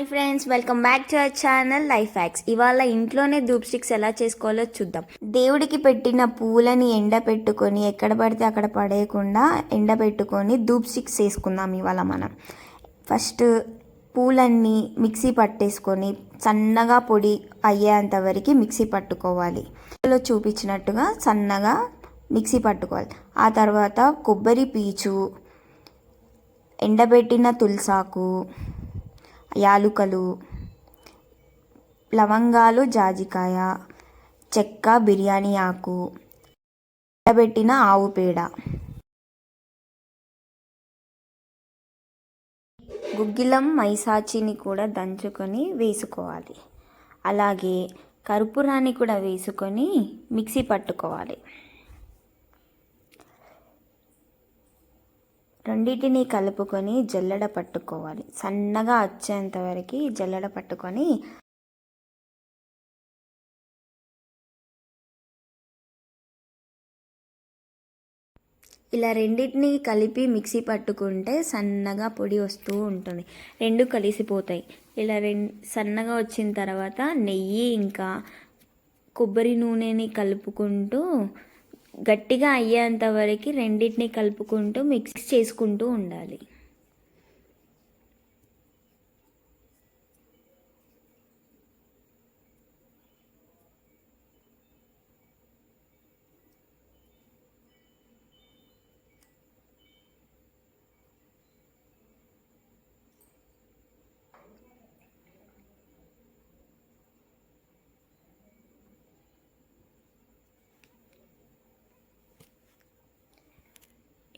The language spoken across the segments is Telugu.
Hi friends welcome back to our channel life hacks. ఇవాళ ఇంట్లోనే ధూప్ స్టిక్స్ ఎలా చేసుకోవాలో చూద్దాం. దేవుడికి పెట్టిన పూలని ఎండ పెట్టుకొని ఎక్కడ పడితే అక్కడ పడేయకుండా ఎండ పెట్టుకొని ధూప్ స్టిక్స్ వేసుకుందాం ఇవాళ మనం. ఫస్ట్ పూలన్నీ మిక్సీ పట్టేసుకొని సన్నగా పొడి అయ్యేంత వరకు మిక్సీ పట్టుకోవాలి. ఇందులో చూపించినట్టుగా సన్నగా మిక్సీ పట్టుకోవాలి. ఆ తర్వాత కొబ్బరి పీచు ఎండబెట్టిన తులసాకు యాలుకలు లవంగాలు జాజికాయ చెక్క బిర్యానీ ఆకు ఎండబెట్టిన ఆవు పేడ. గుగ్గిలం మైసాచిని కూడా దంచుకొని వేసుకోవాలి. అలాగే కర్పూరాన్ని కూడా వేసుకొని మిక్సీ పట్టుకోవాలి. రెండింటిని కలుపుకొని జల్లెడ పట్టుకోవాలి. సన్నగా వచ్చేంత వరకు జల్లెడ పట్టుకొని ఇలా రెండింటిని కలిపి మిక్సీ పట్టుకుంటే సన్నగా పొడి వస్తూ ఉంటుంది. రెండు కలిసిపోతాయి. ఇలా రెం సన్నగా వచ్చిన తర్వాత నెయ్యి ఇంకా కొబ్బరి నూనెని కలుపుకుంటూ గట్టిగా అయ్యేంత వరకు రెండింటిని కలుపుకుంటూ మిక్స్ చేసుకుంటూ ఉండాలి.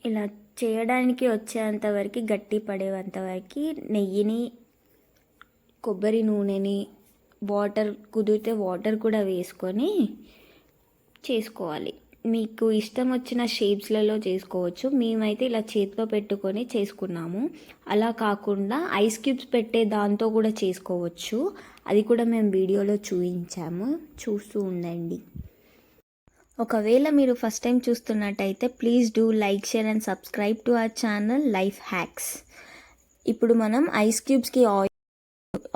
ఇలా చేయడానికి వచ్చేంతవరకు గట్టి పడేంతవరకు నెయ్యిని కొబ్బరి నూనెని వాటర్ కుదిరితే వాటర్ కూడా వేసుకొని చేసుకోవాలి. మీకు ఇష్టం వచ్చిన షేప్స్లలో చేసుకోవచ్చు. మేమైతే ఇలా చేతిలో పెట్టుకొని చేసుకున్నాము. అలా కాకుండా ఐస్ క్యూబ్స్ పెట్టే దాంతో కూడా చేసుకోవచ్చు. అది కూడా మేము వీడియోలో చూపించాము. చూస్తూ ఉండండి. ఒకవేళ మీరు ఫస్ట్ టైం చూస్తున్నట్టయితే please do like share and subscribe to our channel life hacks ఇప్పుడు మనం ఐస్ క్యూబ్స్కి ఆయిల్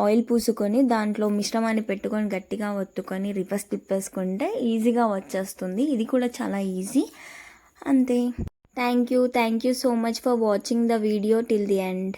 ఆయిల్ పూసుకొని దాంట్లో మిశ్రమాన్ని పెట్టుకొని గట్టిగా ఒత్తుకొని రివర్స్ తిప్పేసుకుంటే ఈజీగా వచ్చేస్తుంది. ఇది కూడా చాలా ఈజీ అంతే. Thank you thank you so much for watching the video till the end